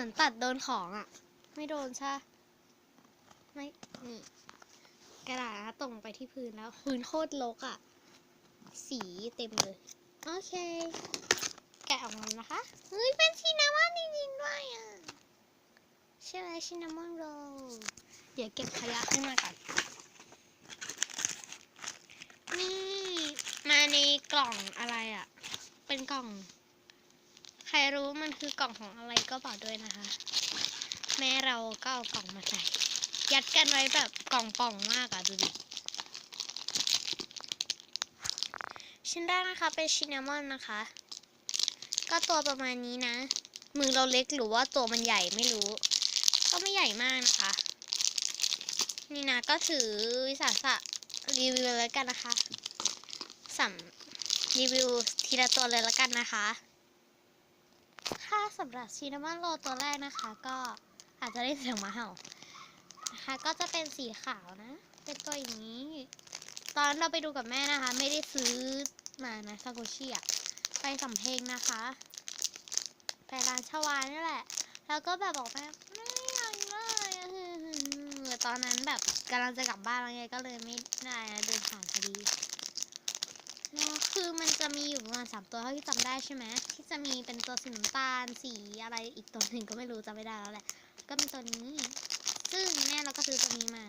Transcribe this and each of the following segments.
มือนตัดโดนของอะไม่โดนใช่ไม่นี่ กระดาษนะคะตรงไปที่พื้นแล้ว พื้นโคตรรกอะสีเต็มเลย โอเค แกะออกมานะคะ เฮ้ย เป็นชินนามอนจริงๆด้วยอะใช่ไหมชินนามอนโรเดี๋ยวเก็บขยะขึ้นมาก่อน นี่ มาในกล่องอะไรอะ เป็นกล่อง ใครรู้มันคือกล่องของอะไรก็บอกด้วยนะคะ แม่เราก็เอากล่องมาใส่ ยัดกันไว้แบบกล่องป่องมากอะดูดิ ชิ้นแรกนะคะเป็นชินนามอนนะคะ ก็ตัวประมาณนี้นะ มือเราเล็กหรือว่าตัวมันใหญ่ไม่รู้ ก็ไม่ใหญ่มากนะคะ นี่นะก็ถือวิสาสะรีวิวเลยแล้วกันนะคะสัมรีวิวทีละตัวเลยแล้วกันนะคะ ถ้าสำหรับชินามอนโรตัวแรกนะคะ ก็อาจจะได้เสียงหมาเห่านะคะก็จะเป็นสีขาวนะ เป็นตัวอย่างนี้ ตอนเราไปดูกับแม่นะคะ ไม่ได้ซื้อมานะซากุชิอะไปสำเพ็งนะคะไปร้านชวานี่แหละ แล้วก็แบบบอกแม่ไม่อยากได้อะตอนนั้นแบบกำลังจะกลับบ้านแล้วไงก็เลยไม่ได้นะเดินผ่านพอดี คือมันจะมีอยู่ประมาณสามตัวเท่าที่จำได้ใช่ไหมที่จะมีเป็นตัวสีน้ำตาลสีอะไรอีกตัวหนึ่งก็ไม่รู้จำไม่ได้แล้วแหละ ก็มีตัวนี้ ซึ่งแม่เราก็ซื้อตัวนี้มา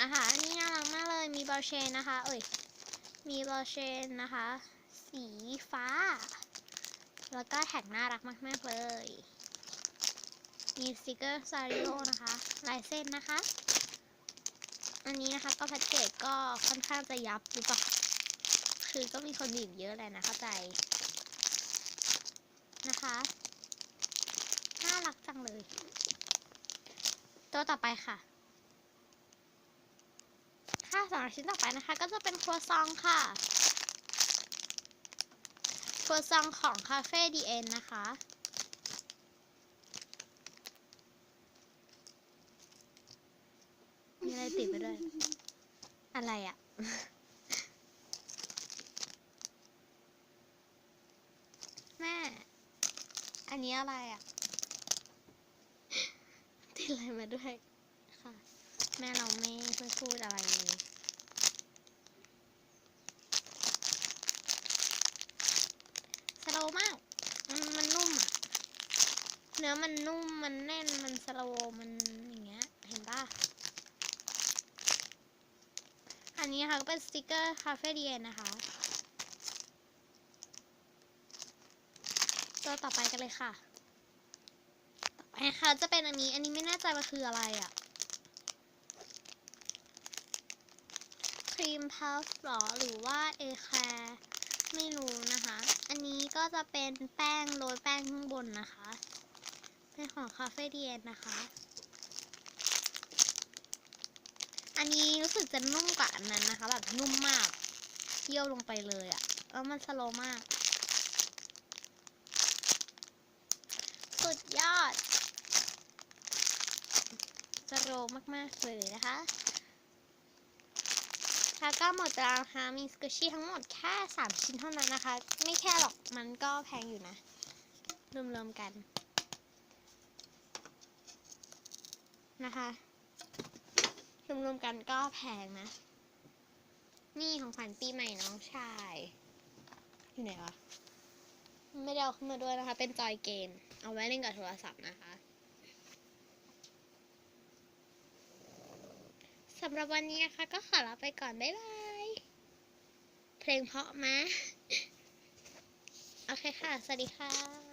นะคะอันนี้น่ารักมากเลยมีบอลเชนนะคะ เอ้ยมีบอลเชนนะคะ สีฟ้า แล้วก็แท็กน่ารักมาก ๆ เลย มีสติกเกอร์ซาริโอนะคะ ลายเส้นนะคะ อันนี้นะคะก็แพ็กเกจก็ค่อนข้างจะยับหรือเปล่าคือก็มีคนบีบเยอะแหละนะเข้าใจนะคะน่ารักจังเลย ตัวต่อไปค่ะค่ะสำหรับชิ้นต่อไปนะคะ ก็จะเป็นครัวซองค่ะครัวซองของคาเฟ่ดีเอ็นนะคะ มีอะไรติดไปด้วย อะไรอะ แม่ อันนี้อะไรอะ ติดอะไรมาด้วยค่ะ แม่เราไม่ค่อยพูดอะไรเลยสโลมาก มันมันนุ่มอะเนื้อมันนุ่ม มันแน่น มันสโลมันอย่างเงี้ย เห็นปะ อันนี้ค่ะก็เป็นสติกเกอร์คาเฟ่ดีเอ็นนะคะ ตัวต่อไปกันเลยค่ะ ต่อไปนะคะจะเป็นอันนี้ อันนี้ไม่แน่ใจว่าคืออะไรอะครีมพัฟหรอ หรือว่าเอแคร์ไม่รู้นะคะ อันนี้ก็จะเป็นแป้งโรยแป้งข้างบนนะคะ เป็นของคาเฟ่ดีเอ็นนะคะ อันนี้รู้สึกจะนุ่มกว่าอันนั้นนะคะ แบบนุ่มมากเคี่ยวลงไปเลยอะแล้วมันสโลมาก สุดยอดสโลว์มากๆเลยนะคะแล้วก็หมดแล้วนะคะมีสกูชี่ทั้งหมดแค่ 3 ชิ้นเท่านั้นนะคะ ไม่แค่หรอกมันก็แพงอยู่นะ รวมๆกัน นะคะ รวมๆกันก็แพงนะ นี่ของขวัญปีใหม่น้องชาย อยู่ไหนวะ ไม่ได้เอาขึ้นมาด้วยนะคะ เป็นจอยเกม เอาไว้เล่นกับโทรศัพท์นะคะสำหรับวันนี้นะคะ ก็ขอลาไปก่อน บ๊ายบาย เพลงเพราะมะ โอเคค่ะ สวัสดีค่ะ